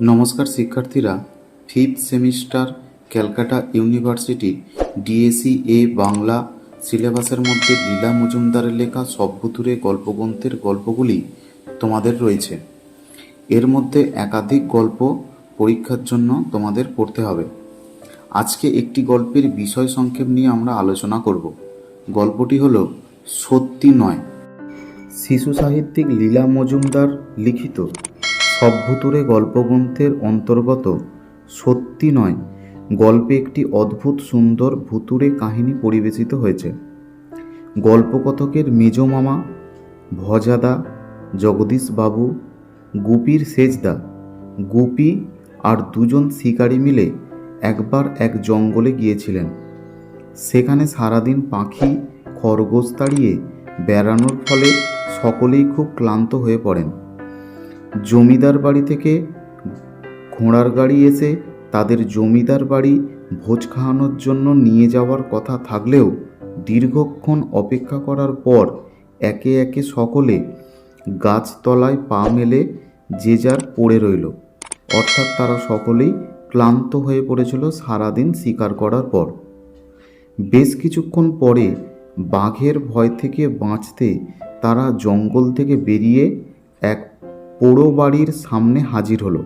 নমস্কার শিক্ষার্থীরা fifth semester Calcutta University DSC এ বাংলা সিলেবাসের মধ্যে লীলা মজুমদারের লেখা সভ্যতুরে গল্পগ্রন্থের গল্পগুলি তোমাদের রয়েছে। এর মধ্যে একাধিক গল্প পরীক্ষার জন্য তোমাদের পড়তে হবে। আজকে একটি গল্পের বিষয় সংক্ষেপ নিয়ে আমরা আলোচনা করব। গল্পটি হল সত্যি নয়। শিশু সাহিত্যিক লীলা মজুমদার লিখিত সভ্যতুরে গল্পগ্রন্থের অন্তর্গত সত্যি নয়, গল্পে একটি অদ্ভুত সুন্দর ভুতুরে কাহিনী পরিবেশিত হয়েছে। গল্পকথকের মেজ মামা, ভজাদা, জগদীশবাবু, গুপির সেজদা, গুপি আর দুজন শিকারী মিলে একবার এক জঙ্গলে গিয়েছিলেন। সেখানে সারাদিন পাখি, খরগোশ তাড়িয়ে বেড়ানোর ফলে সকলেই খুব ক্লান্ত হয়ে পড়েন। জমিদার বাড়ি থেকে ঘোড়ার গাড়ি এসে তাদের জমিদার বাড়ি ভোজ খাওয়ানোর জন্য নিয়ে যাওয়ার কথা থাকলেও দীর্ঘক্ষণ অপেক্ষা করার পর একে একে সকলে গাছতলায় পা মেলে যে যার পড়ে রইল। অর্থাৎ তারা সকলেই ক্লান্ত হয়ে পড়েছিল সারাদিন শিকার করার পর। বেশ কিছুক্ষণ পরে বাঘের ভয় থেকে বাঁচতে তারা জঙ্গল থেকে বেরিয়ে এক পোড়ো বাড়ির সামনে হাজির হলো।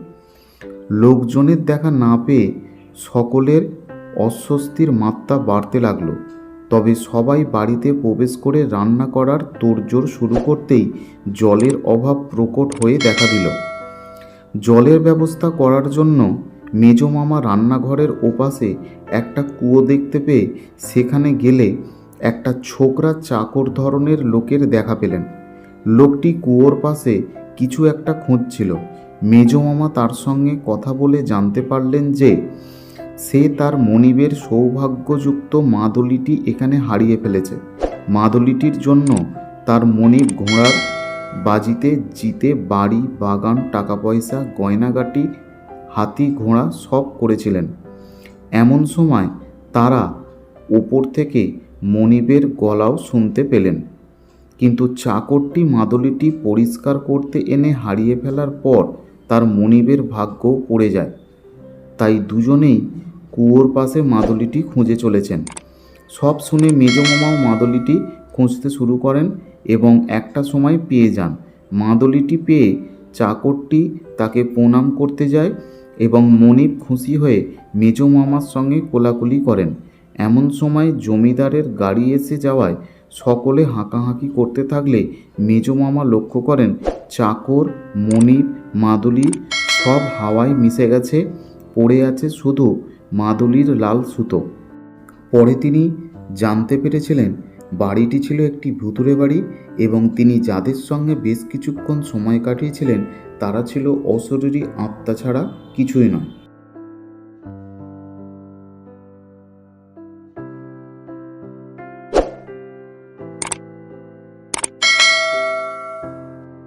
লোকজনের দেখা না পেয়ে সকলের অস্বস্তির মাত্রা বাড়তে লাগল। তবে সবাই বাড়িতে প্রবেশ করে রান্না করার তোড়জোড় শুরু করতেই জলের অভাব প্রকট হয়ে দেখা দিল। জলের ব্যবস্থা করার জন্য মেজ মামা রান্নাঘরের ওপাশে একটা কুয়ো দেখতে পেয়ে সেখানে গেলে একটা ছোকরা চাকর ধরনের লোকের দেখা পেলেন। লোকটি কুয়োর পাশে কিছু একটা খুঁজছিল। মেজ মামা তার সঙ্গে কথা বলে জানতে পারলেন যে, সে তার মনিবের সৌভাগ্যযুক্ত মাদলিটি এখানে হারিয়ে ফেলেছে। মাদলিটির জন্য তার মনিব ঘোড়ার বাজিতে জিতে বাড়ি, বাগান টাকা পয়সা গয়নাগাটি, হাতি, ঘোড়া সব করেছিলেন। এমন সময় তারা ওপর থেকে মনিবের গলাও শুনতে পেলেন। কিন্তু চাকরটি মাদলিটি পরিষ্কার করতে এনে হারিয়ে ফেলার পর তার মনিবের ভাগ্যও পড়ে যায়। তাই দুজনেই কুয়োর পাশে মাদলিটি খুঁজে চলেছেন। সব শুনে মেজমামাও মাদলিটি খুঁজতে শুরু করেন এবং একটা সময় পেয়ে যান। মাদলিটি পেয়ে চাকরটি তাকে প্রণাম করতে যায় এবং মনিব খুশি হয়ে মেজ মামার সঙ্গে কোলাকুলি করেন। এমন সময় জমিদারের গাড়ি এসে যাওয়ায় সকলে হাঁকাহাঁকি করতে থাকলে মেজ মামা লক্ষ্য করেন চাকর, মনিব, মাদুলি সব হাওয়ায় মিশে গেছে, পড়ে আছে শুধু মাদুলির লাল সুতো। পরে তিনি জানতে পেরেছিলেন বাড়িটি ছিল একটি ভুতুরে বাড়ি এবং তিনি যাদের সঙ্গে বেশ কিছুক্ষণ সময় কাটিয়েছিলেন তারা ছিল অশরীরী আত্মা ছাড়া কিছুই নয়।